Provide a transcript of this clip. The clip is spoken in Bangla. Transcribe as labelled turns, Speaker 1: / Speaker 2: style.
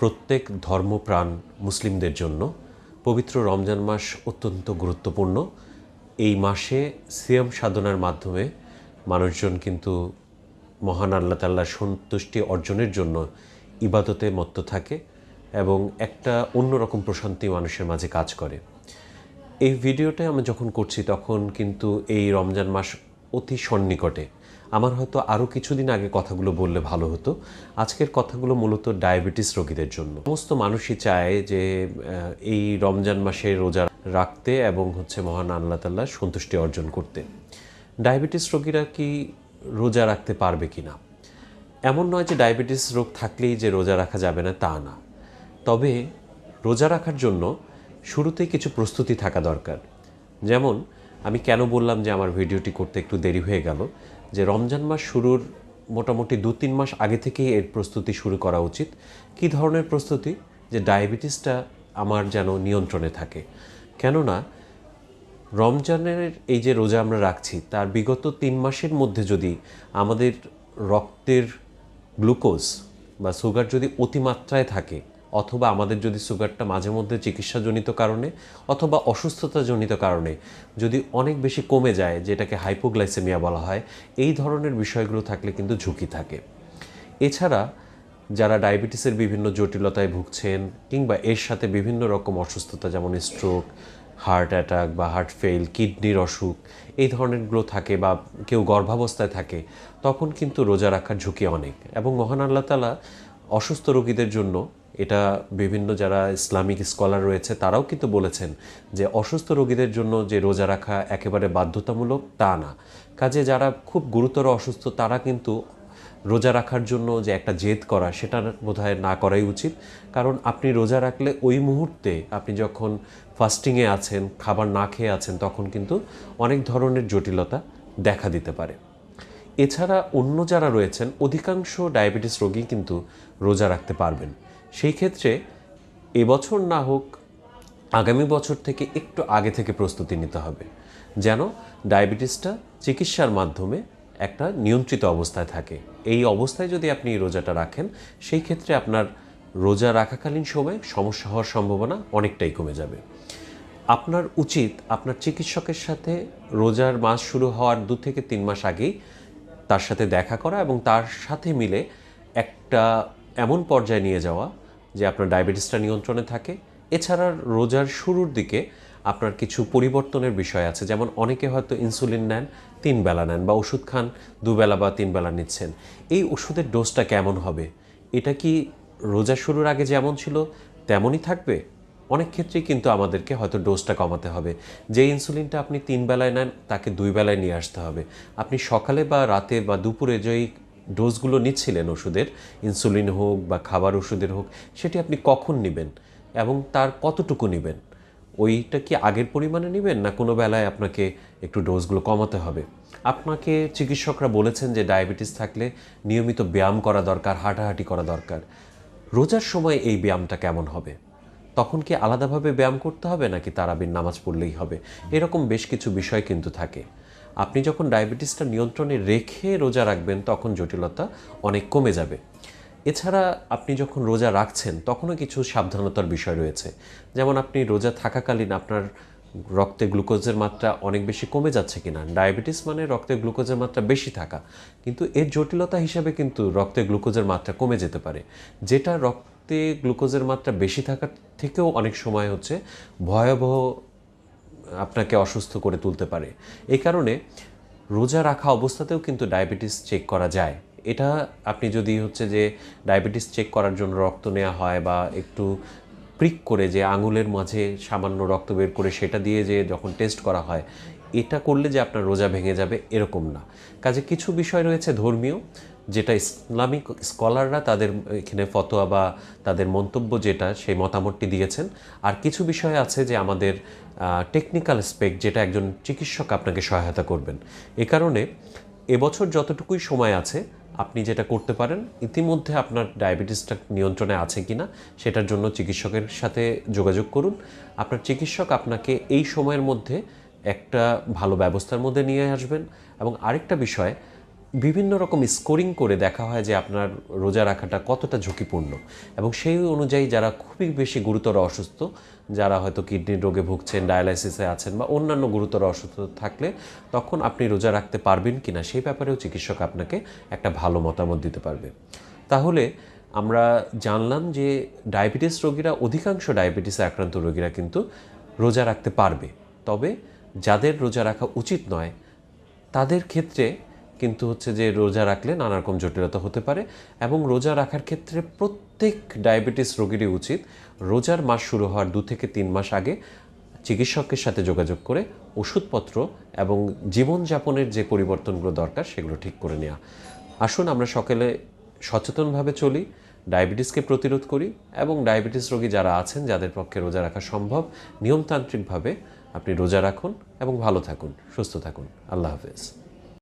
Speaker 1: প্রত্যেক ধর্মপ্রাণ মুসলিমদের জন্য পবিত্র রমজান মাস অত্যন্ত গুরুত্বপূর্ণ। এই মাসে সিয়াম সাধনার মাধ্যমে মানুষজন কিন্তু মহান আল্লাহ তাল্লাহ সন্তুষ্টি অর্জনের জন্য ইবাদতে মত্ত থাকে এবং একটা অন্যরকম প্রশান্তি মানুষের মাঝে কাজ করে। এই ভিডিওটা আমি যখন করছি তখন কিন্তু এই রমজান মাস অতি সন্নিকটে। আমার হয়তো আরও কিছুদিন আগে কথাগুলো বললে ভালো হতো। আজকের কথাগুলো মূলত ডায়াবেটিস রোগীদের জন্য। সমস্ত মানুষই চায় যে এই রমজান মাসে রোজা রাখতে এবং হচ্ছে মহান আল্লাহ তাল্লাহ সন্তুষ্টি অর্জন করতে। ডায়াবেটিস রোগীরা কি রোজা রাখতে পারবে কি না এমন নয় যে ডায়াবেটিস রোগ থাকলেই যে রোজা রাখা যাবে না, তা না। তবে রোজা রাখার জন্য শুরুতেই কিছু প্রস্তুতি থাকা দরকার। যেমন, আমি কেন বললাম যে আমার ভিডিওটি করতে একটু দেরি হয়ে গেল? যে রমজান মাস শুরুর মোটামুটি দু তিন মাস আগে থেকেই এর প্রস্তুতি শুরু করা উচিত। কী ধরনের প্রস্তুতি? যে ডায়াবেটিসটা আমার যেন নিয়ন্ত্রণে থাকে। কেননা, রমজানের এই যে রোজা আমরা রাখছি, তার বিগত তিন মাসের মধ্যে যদি আমাদের রক্তের গ্লুকোজ বা সুগার যদি অতিমাত্রায় থাকে অথবা আমাদের যদি সুগারটা মাঝে মধ্যে চিকিৎসাজনিত কারণে অথবা অসুস্থতাজনিত কারণে যদি অনেক বেশি কমে যায়, যেটাকে হাইপোগ্লাইসেমিয়া বলা হয়, এই ধরনের বিষয়গুলো থাকলে কিন্তু ঝুঁকি থাকে। এছাড়া যারা ডায়াবেটিসের বিভিন্ন জটিলতায় ভুগছেন কিংবা এর সাথে বিভিন্ন রকম অসুস্থতা, যেমন স্ট্রোক হার্ট অ্যাটাক বা হার্ট ফেল কিডনির অসুখ, এই ধরনেরগুলো থাকে বা কেউ গর্ভাবস্থায় থাকে, তখন কিন্তু রোজা রাখার ঝুঁকি অনেক। এবং মহান আল্লাহ তালা অসুস্থ রোগীদের জন্য এটা বিভিন্ন যারা ইসলামিক স্কলার রয়েছে, তারাও কিন্তু বলেছেন যে অসুস্থ রোগীদের জন্য যে রোজা রাখা একেবারে বাধ্যতামূলক তা না। কাজে যারা খুব গুরুতর অসুস্থ, তারা কিন্তু রোজা রাখার জন্য যে একটা জেদ করা, সেটা বোধহয় না করাই উচিত। কারণ আপনি রোজা রাখলে ওই মুহূর্তে আপনি যখন ফাস্টিংয়ে আছেন, খাবার না খেয়ে আছেন, তখন কিন্তু অনেক ধরনের জটিলতা দেখা দিতে পারে। এছাড়া অন্য যারা রয়েছেন, অধিকাংশ ডায়াবেটিস রোগী কিন্তু রোজা রাখতে পারবেন। সেই ক্ষেত্রে এবছর না হোক আগামী বছর থেকে একটু আগে থেকে প্রস্তুতি নিতে হবে। যেন ডায়াবেটিসটা চিকিৎসার মাধ্যমে একটা নিয়ন্ত্রিত অবস্থায় থাকে। এই অবস্থায় যদি আপনি রোজাটা রাখেন, সেই ক্ষেত্রে আপনার রোজা রাখাকালীন সময়ে সমস্যা হওয়ার সম্ভাবনা অনেকটাই কমে যাবে। আপনার উচিত আপনার চিকিৎসকের সাথে রোজার মাস শুরু হওয়ার দু থেকে তিন মাস আগেই তার সাথে দেখা করা এবং তার সাথে মিলে একটা এমন পর্যায়ে নিয়ে যাওয়া যে আপনার ডায়াবেটিসটা নিয়ন্ত্রণে থাকে। এছাড়া রোজার শুরুর দিকে আপনার কিছু পরিবর্তনের বিষয় আছে। যেমন অনেকে হয়তো ইনসুলিন নেন, তিন বেলা নেন বা ওষুধ খান দুবেলা বা তিন বেলা নিচ্ছেন। এই ওষুধের ডোজটা কেমন হবে? এটা কি রোজা শুরুর আগে যেমন ছিল, তেমনই থাকবে? অনেক ক্ষেত্রেই কিন্তু আমাদেরকে হয়তো ডোজটা কমাতে হবে। যে ইনসুলিনটা আপনি তিন বেলায় নেন, তাকে দুই বেলায় নিয়ে আসতে হবে। আপনি সকালে বা রাতে বা দুপুরে যেই ডোজগুলো নিচ্ছিলেন ওষুধের, ইনসুলিন হোক বা খাবার ওষুধের হোক, সেটি আপনি কখন নেবেন এবং তার কতটুকু নেবেন? ওইটা কি আগের পরিমাণে নেবেন না কোনো বেলায় আপনাকে একটু ডোজগুলো কমাতে হবে? আপনাকে চিকিৎসকরা বলেছেন যে ডায়াবেটিস থাকলে নিয়মিত ব্যায়াম করা দরকার, হাঁটাহাঁটি করা দরকার। রোজার সময় এই ব্যায়ামটা কেমন হবে? তখন কি আলাদাভাবে ব্যায়াম করতে হবে নাকি তারাবির নামাজ পড়লেই হবে? এরকম বেশ কিছু বিষয় কিন্তু থাকে। আপনি যখন ডায়াবেটিসটা নিয়ন্ত্রণে রেখে রোজা রাখবেন, তখন জটিলতা অনেক কমে যাবে। এছাড়া আপনি যখন রোজা রাখছেন, তখনও কিছু সাবধানতার বিষয় রয়েছে। যেমন আপনি রোজা থাকাকালীন আপনার রক্তে গ্লুকোজের মাত্রা অনেক বেশি কমে যাচ্ছে কিনা। ডায়াবেটিস মানে রক্তে গ্লুকোজের মাত্রা বেশি থাকা। কিন্তু এর জটিলতা হিসাবে কিন্তু রক্তে গ্লুকোজের মাত্রা কমে যেতে পারে। যেটা রক্তে গ্লুকোজের মাত্রা বেশি থাকার থেকেও অনেক সময় হচ্ছে ভয়াবহ আপনাকে অসুস্থ করে তুলতে পারে। এই কারণে রোজা রাখা অবস্থাতেও কিন্তু ডায়াবেটিস চেক করা যায়। এটা আপনি যদি হচ্ছে যে ডায়াবেটিস চেক করার জন্য রক্ত নেওয়া হয় বা একটু প্রিক করে যে আঙুলের মাঝে সামান্য রক্ত বের করে সেটা দিয়ে যে যখন টেস্ট করা হয়, এটা করলে যে আপনার রোজা ভেঙে যাবে এরকম না। কাজে কিছু বিষয় রয়েছে ধর্মীয় যেটা ইসলামিক স্কলাররা তাদের এখানে ফতোয়া বা তাদের মন্তব্য যেটা, সেই মতামতটি দিয়েছেন। আর কিছু বিষয় আছে যে আমাদের টেকনিক্যাল স্পেক যেটা একজন চিকিৎসক আপনাকে সহায়তা করবেন। এ কারণে এবছর যতটুকুই সময় আছে, আপনি যেটা করতে পারেন, ইতিমধ্যে আপনার ডায়াবেটিসটা নিয়ন্ত্রণে আছে কিনা, সেটার জন্য চিকিৎসকের সাথে যোগাযোগ করুন। আপনার চিকিৎসক আপনাকে এই সময়ের মধ্যে একটা ভালো ব্যবস্থার মধ্যে নিয়ে আসবেন। এবং আরেকটা বিষয় বিভিন্ন রকম স্কোরিং করে দেখা হয় যে আপনার রোজা রাখাটা কতটা ঝুঁকিপূর্ণ। এবং সেই অনুযায়ী যারা খুবই বেশি গুরুতর অসুস্থ, যারা হয়তো কিডনির রোগে ভুগছেন ডায়ালাইসিসে আছেন বা অন্যান্য গুরুতর অসুস্থ থাকলে তখন আপনি রোজা রাখতে পারবেন কি না সেই ব্যাপারেও চিকিৎসক আপনাকে একটা ভালো মতামত দিতে পারবে। তাহলে আমরা জানলাম যে ডায়াবেটিস রোগীরা, অধিকাংশ ডায়াবেটিসে আক্রান্ত রোগীরা কিন্তু রোজা রাখতে পারবে। তবে যাদের রোজা রাখা উচিত নয়, তাদের ক্ষেত্রে কিন্তু হচ্ছে যে রোজা রাখলে নানা রকম জটিলতা হতে পারে এবং রোজা রাখার ক্ষেত্রে প্রত্যেক ডায়াবেটিস রোগীরই উচিত রোজার মাস শুরু হওয়ার দু থেকে তিন মাস আগে চিকিৎসকের সাথে যোগাযোগ করে ওষুধপত্র এবং জীবনযাপনের যে পরিবর্তনগুলো দরকার সেগুলো ঠিক করে নেওয়া। আসুন আমরা সকলে সচেতনভাবে চলি, ডায়াবেটিসকে প্রতিরোধ করি এবং ডায়াবেটিস রোগী যারা আছেন, যাদের পক্ষে রোজা রাখা সম্ভব, নিয়মতান্ত্রিকভাবে আপনি রোজা রাখুন এবং ভালো থাকুন, সুস্থ থাকুন। আল্লাহ হাফেজ।